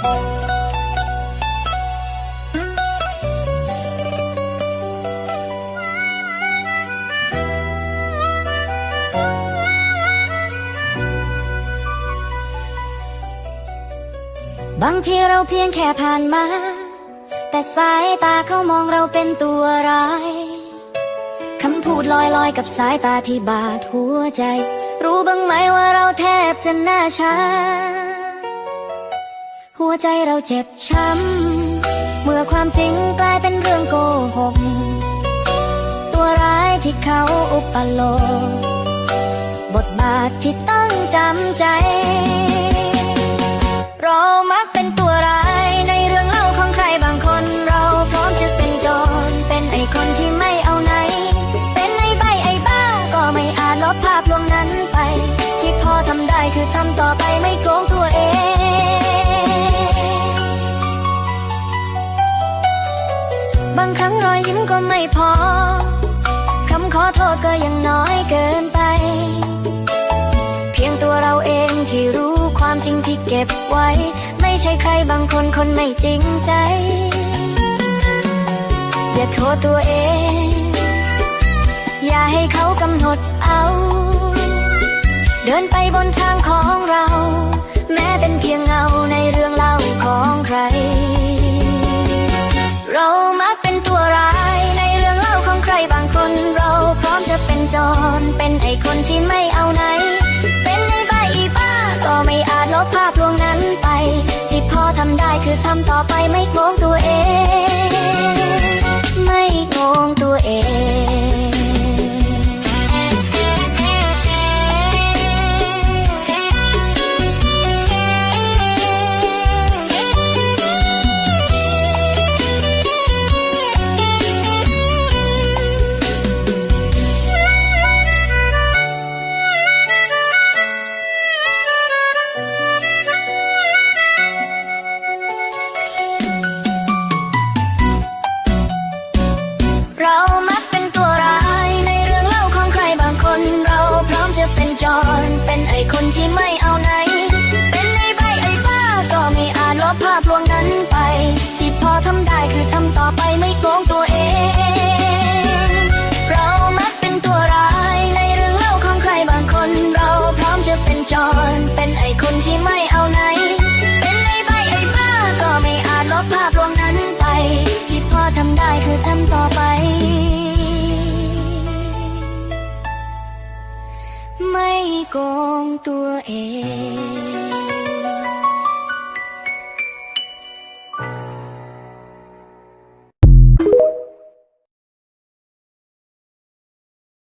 บางทีเราเพียงแค่ผ่านมา แต่สายตาเขามองเราเป็นตัวร้าย คำพูดลอยลอยกับสายตาที่บาดหัวใจ รู้บ้างไหมว่าเราแทบจะหน้าชา หัวใจเราเจ็บช้ำ เมื่อความจริงกลายเป็นเรื่องโกหก ตัวร้ายที่เขาอุปโลกบทบาทที่ต้องจำใจ เรามักเป็นตัวร้ายในเรื่องเล่าของใครบางคน เราพร้อมจะเป็นโจร เป็นไอคนที่ไม่เอาไหน เป็นไอใบไอบ้า ก็ไม่อาจลบภาพลวงนั้นไป ที่พอทำได้คือทำต่อไปไม่โก บางครั้งรอยยิ้มก็ไม่พอ คำขอโทษก็ยังน้อยเกินไป เพียงตัวเราเองที่รู้ความจริงที่เก็บไว้ ไม่ใช่ใครบางคนคนไม่จริงใจ อย่าโทษตัวเอง อย่าให้เขากำหนดเอา เดินไปบนทางของเรา คือทำต่อไปไม่โกงตัวเอง ไม่โกงตัวเอง ที่ไม่เอาไหน เป็นในใบไอ้บ้าก็ไม่อาจลบภาพลวงนั้นไป ที่พอทำได้คือทำต่อไปไม่โกงตัวเอง con tua e